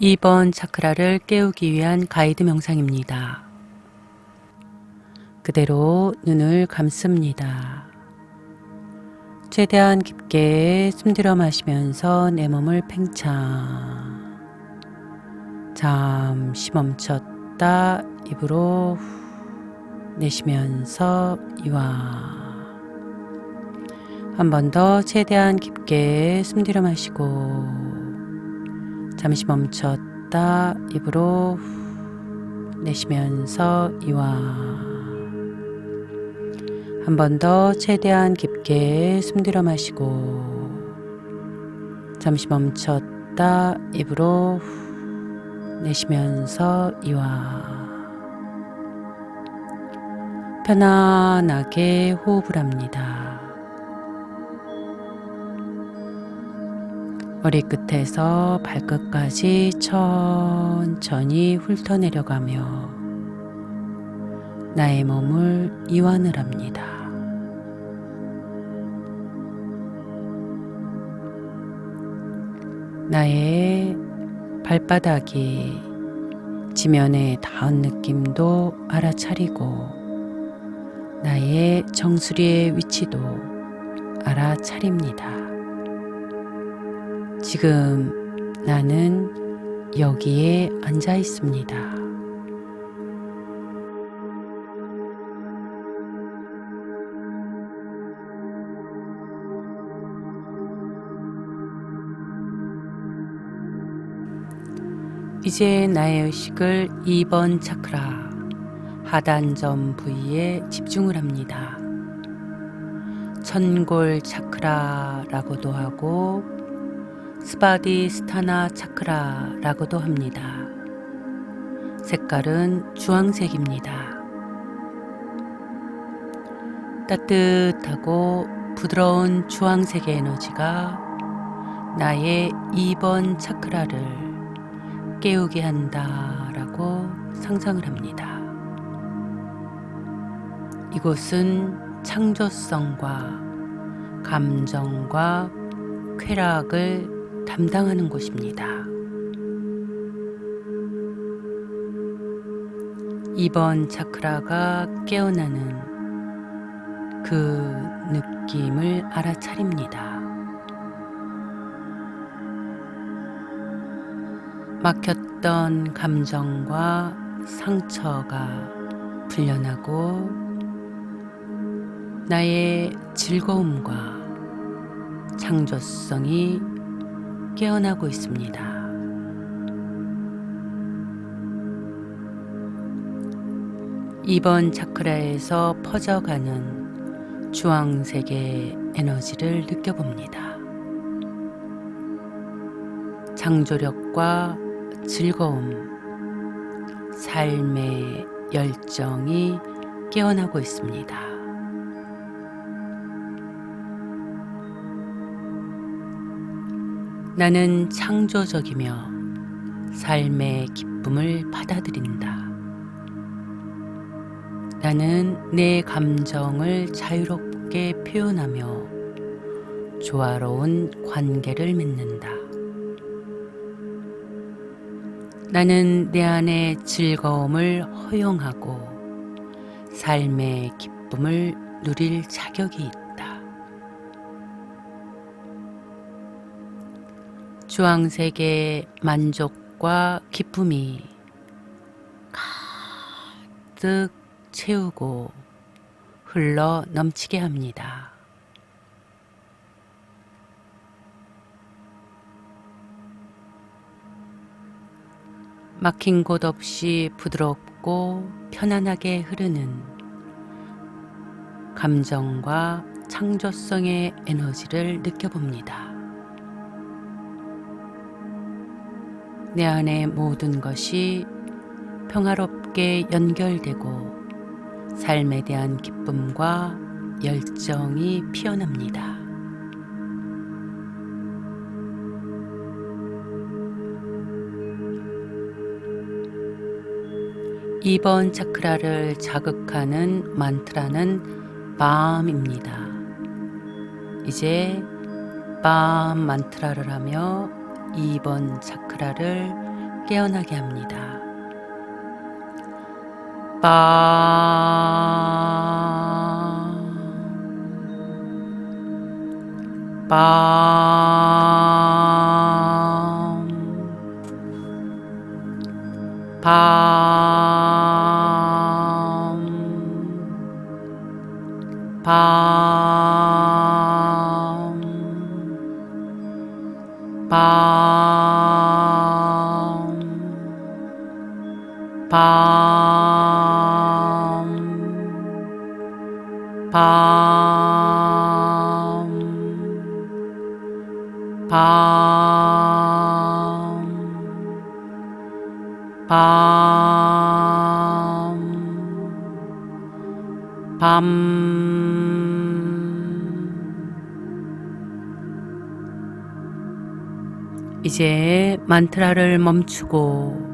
2번 차크라를 깨우기 위한 가이드 명상입니다. 그대로 눈을 감습니다. 최대한 깊게 숨들여 마시면서 내 몸을 팽창. 잠시 멈췄다 입으로 후 내쉬면서 이완. 한번 더 최대한 깊게 숨들여 마시고 잠시 멈췄다 입으로 후 내쉬면서 이완. 한번 더 최대한 깊게 숨 들여 마시고 잠시 멈췄다 입으로 후 내쉬면서 이완. 편안하게 호흡을 합니다. 머리 끝에서 발끝까지 천천히 훑어내려가며 나의 몸을 이완을 합니다. 나의 발바닥이 지면에 닿은 느낌도 알아차리고 나의 정수리의 위치도 알아차립니다. 지금 나는 여기에 앉아 있습니다. 이제 나의 의식을 2번 차크라 하단점 부위에 집중을 합니다. 천골 차크라라고도 하고 스바디 스타나 차크라라고도 합니다. 색깔은 주황색입니다. 따뜻하고 부드러운 주황색의 에너지가 나의 2번 차크라를 깨우게 한다라고 상상을 합니다. 이곳은 창조성과 감정과 쾌락을 담당하는 곳입니다. 2번 차크라가 깨어나는 그 느낌을 알아차립니다. 막혔던 감정과 상처가 풀려나고 나의 즐거움과 창조성이 깨어나고 있습니다. 이번 차크라에서 퍼져가는 주황색의 에너지를 느껴봅니다. 창조력과 즐거움, 삶의 열정이 깨어나고 있습니다. 나는 창조적이며 삶의 기쁨을 받아들인다. 나는 내 감정을 자유롭게 표현하며 조화로운 관계를 맺는다. 나는 내 안의 즐거움을 허용하고 삶의 기쁨을 누릴 자격이 있다. 주황색의 만족과 기쁨이 가득 채우고 흘러 넘치게 합니다. 막힌 곳 없이 부드럽고 편안하게 흐르는 감정과 창조성의 에너지를 느껴봅니다. 내 안의 모든 것이 평화롭게 연결되고 삶에 대한 기쁨과 열정이 피어납니다. 이번 차크라를 자극하는 만트라는 밤입니다. 이제 밤 만트라를 하며 2번 차크라를 깨어나게 합니다. 빰. 빰. 빰. 빰. 빰. 빰. 빰. 밤. 이제 만트라를 멈추고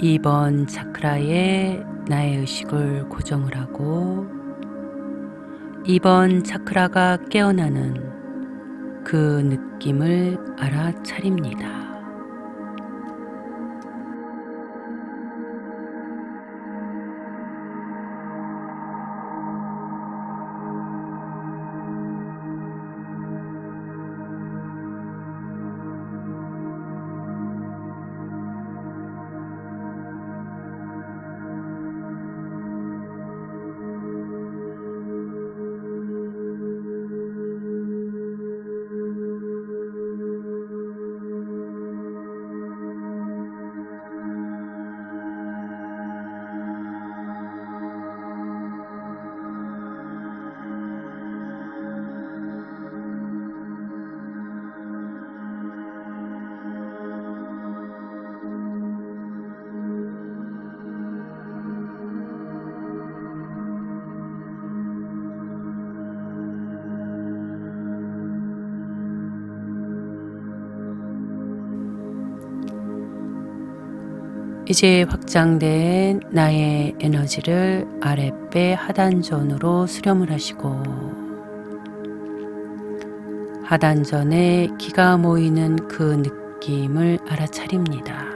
2번 차크라에 나의 의식을 고정을 하고 2번 차크라가 깨어나는 그 느낌을 알아차립니다. 이제 확장된 나의 에너지를 아랫배 하단전으로 수렴을 하시고 하단전에 기가 모이는 그 느낌을 알아차립니다.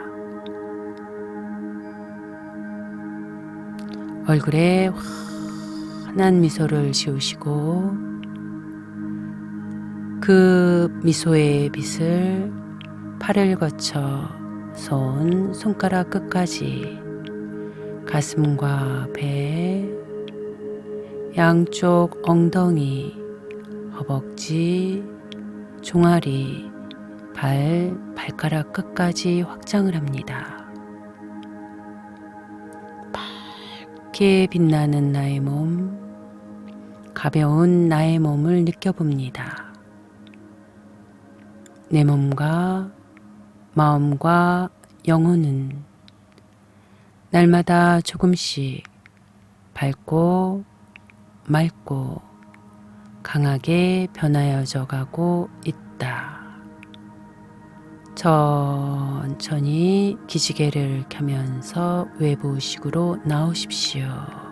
얼굴에 환한 미소를 지우시고 그 미소의 빛을 팔을 거쳐 손, 손가락 끝까지 가슴과 배, 양쪽 엉덩이, 허벅지, 종아리, 발, 발가락 끝까지 확장을 합니다. 밝게 빛나는 나의 몸, 가벼운 나의 몸을 느껴봅니다. 내 몸과 마음과 영혼은 날마다 조금씩 밝고 맑고 강하게 변하여져 가고 있다. 천천히 기지개를 켜면서 외부식으로 나오십시오.